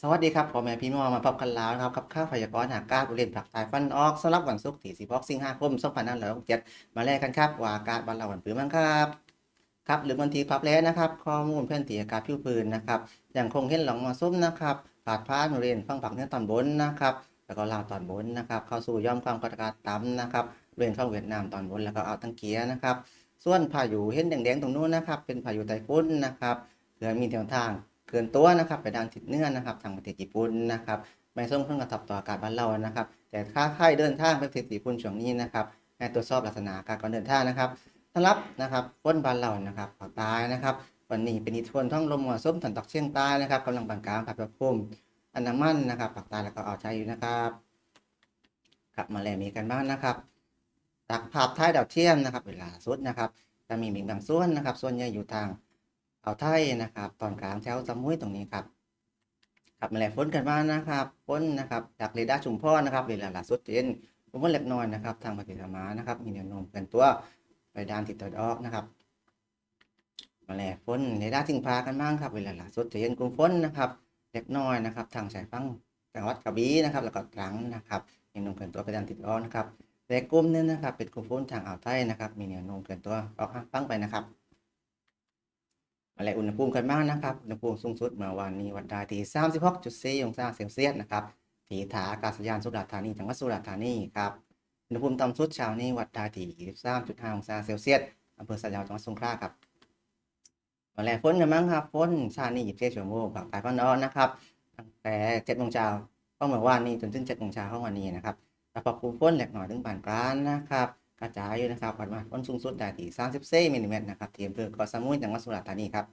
สวัสดีครับพ่อแม่พี่น้องมาพบกันแล้วนะครับกับข้าวพยากรณ์อากาศบริเวณภาคใต้ฟันออกสำหรับวันศุกร์ที่16สิงหาคม2567มาแลกกันครับว่าอากาศบ้านเราวันปื้มั้งครับครับหรือวันที่พับแล้วนะครับ ข้อมูลเพื่อนตีอากาศผิวพื้นนะครับยังคงเห็นหลงมาซุ้มนะครับผาดพ้านบริเวณฝั่งฝั่งเหนือตอนบนนะครับแล้วก็ลาวตอนบนนะครับ เข้าสู่ย่อมความกดอากาศต่ำนะครับบริเวณฝั่งเวียดนามตอนบนแล้วก็อ่าวตังเกียนะครับ ส่วนพายุเห็นแดงๆตรงนู้นนะครับ เป็นพายุไต้ฝุ่นนะครับเกิดมีแนวทาง เกินตัวนะครับ ไปด้านทิศเหนือนะครับทางประเทศญี่ปุ่นนะครับไม่ส่งผลกระทบต่ออากาศบ้านเรานะครับ แต่ถ้าใครเดินทางไปประเทศญี่ปุ่นช่วงนี้นะครับให้ตรวจสอบลักษณะกาศก่อนเดินทางนะครับสำหรับนะครับฝนบ้านเรานะครับภาคใต้นะครับ วันนี้เป็นอิทธิพลท้องลมมรสุมตันตกเฉียงใต้นะครับกำลังปานกลางภาคตะวันออกอันดามันนะครับภาคใต้แล้วก็อ่าวไทยอยู่นะครับกลับมาแล้วมีกันบ้างนะครับจากภาพท้ายดาวเทียมนะครับ เวลาสุดนะครับจะมีมิงบางส่วนนะครับ ส่วนใหญ่อยู่ทาง อ่าวไทยนะครับ ตอนกลางแถวสมุยตรงนี้ครับกลับมาแล้วฝนกันบ้างนะครับฝนนะครับจากเรดาร์ชุมพรนะครับเวลาล่าสุดเย็นฝนเล็กน้อยนะครับ ทางประเทศพม่านะครับ มีแนวโน้มเปลี่ยนตัวไปด้านทิศตะวันออกนะครับมาแล้วฝนเรดาร์ทิ้งพากันบ้างครับเวลาล่าสุดเย็นกลุ่มฝนนะครับเล็กน้อยนะครับ ทางชายฝั่งจังหวัดกระบี่นะครับ แล้วก็ตรังนะครับมีแนวโน้มเปลี่ยนตัวไปด้านทิศตะวันออกนะครับแต่กลุ่มนี้นะครับ เป็นกลุ่มฝนทางอ่าวไทยนะครับ มีแนวโน้มเปลี่ยนตัวออกข้างฟังไปนะครับ อะไรอุณหภูมิกันบ้างนะครับอุณหภูมิสูงสุดเมื่อวานนี้วัดได้ที่36.4องศาเซลเซียสนะครับที่ท่าอากาศยานสุราษฎร์ธานีจังหวัดสุราษฎร์ธานีครับอุณหภูมิต่ำสุดเช้านี้วัดได้ที่23.5องศาเซลเซียสอำเภอสะเยาจังหวัดสงขลาครับมาแล้วฝนกันบ้างครับฝนชานี้24ชั่วโมงภาคใต้ภาคตะวันออนะครับตั้งแต่7โมงเช้าของเมื่อวานนี้จนถึง7โมงเช้าของวันนี้นะครับแต่พอคุมฝนเล็กน้อยถึงปานกลางนะครับ กระจายอยู่นะครับปริมาณฝนสูงสุดได้ที่34มิลลิเมตรนะครับที่อำเภอเกาะสมุยจังหวัดสุราษฎร์ธานีครับ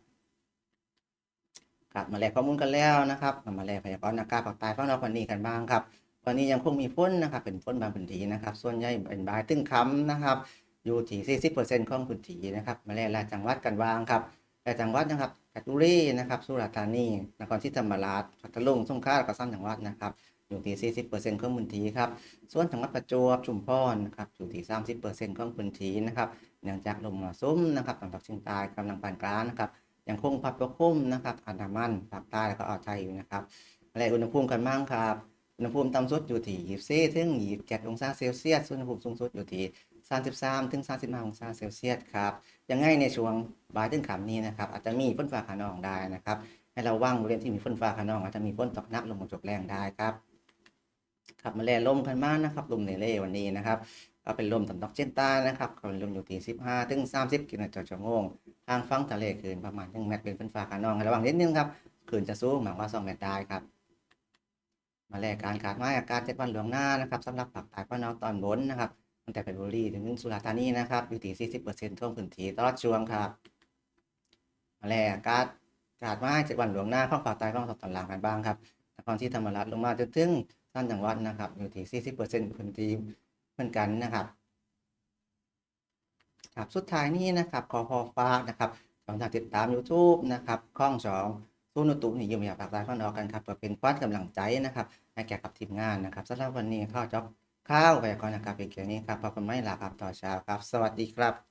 ครับมาแลกข้อมูลกันแล้วนะครับมาแลกพยากรณ์อากาศภาคใต้ฝั่งเราวันนี้กันบ้างครับวันนี้ยังคงมีฝนนะครับเป็นฝนบางพื้นที่นะครับ ส่วนใหญ่เป็นบายตึ้งคำนะครับ อยู่ที่40%ของพื้นที่นะครับ มาแลกละจังหวัดกันบ้างครับและจังหวัดนะครับเพชรบุรีนะครับสุราษฎร์ธานีนครศรีธรรมราชพัทลุงสงขลาและก็ซ้ำจังหวัดนะครับ อยู่ที่ 40%ของพื้นที่ครับ ส่วนจังหวัดประจวบชุมพรนะครับอยู่ที่ 30%ของพื้นที่นะครับ เนื่องจากลมมรสุมนะครับตะวันตกเฉียงใต้กำลังปานกลางนะครับ ยังคงพัดปกคลุมนะครับอันดามันภาคใต้แล้วก็อ่าวไทยอยู่นะครับอะไรอุณหภูมิกันบ้างครับอุณหภูมิต่ำสุดอยู่ที่24ถึง27องศาเซลเซียสส่วนอุณหภูมิสูงสุดอยู่ที่33ถึง35องศาเซลเซียสครับยังไงในช่วงบ่ายถึงค่ำนี้นะครับ อาจจะมีฝนฟ้าขนองได้นะครับ ให้เราว่างบริเวณที่มีฝนฟ้าขนอง อาจจะมีฝนตกหนักลมกระโชกแรงได้ครับ ครับมาแลลมกันมากนะครับลมในเล่วันนี้นะครับก็เป็นลมตะวันตกเฉียงใต้นะครับก็เป็นลมอยู่ที่ 15 ถึง 30 กิโลเมตรต่อชั่วโมงทางฝั่งทะเลคลื่นประมาณ1เมตรเป็นฝนฟ้าขนองระวังนิดนึงครับคลื่นจะสูงมากกว่า 2 เมตรได้ครับมาแลการขาดไม้อากาศเจ็ดวันหลวงหน้านะครับสำหรับภาคใต้ภาคตะวันออกตอนบนนะครับตั้งแต่เพชรบุรีถึงสุราษฎร์ธานีนะครับอยู่ที่ 40%ท่วมพื้นที่ตลอดช่วงครับมาแลอากาศขาดไม้เจ็ดวันหลวงหน้าข้องภาคใต้ข้องตอนล่างกันบ้างครับนครศรีธรรมราชลงมาจนถึง ท่านจังหวัดนะครับ อยู่ที่40%พื้นที่เหมือนกันนะครับครับสุดท้ายนี้นะครับขอพอฟ้านะครับสองทางติดตาม YouTube นะครับข้องสองสู้นุตุนิยมอยากปากตายข้อนอกกันครับเพื่อเป็นควัดกำลังใจนะครับให้แก่กับทีมงานนะครับสำหรับวันนี้ข้าวจ็อบข้าวไปก่อนนะครับเพียงแค่นี้ครับพบกันไม่ลาครับต่อเช้าครับ สวัสดีครับ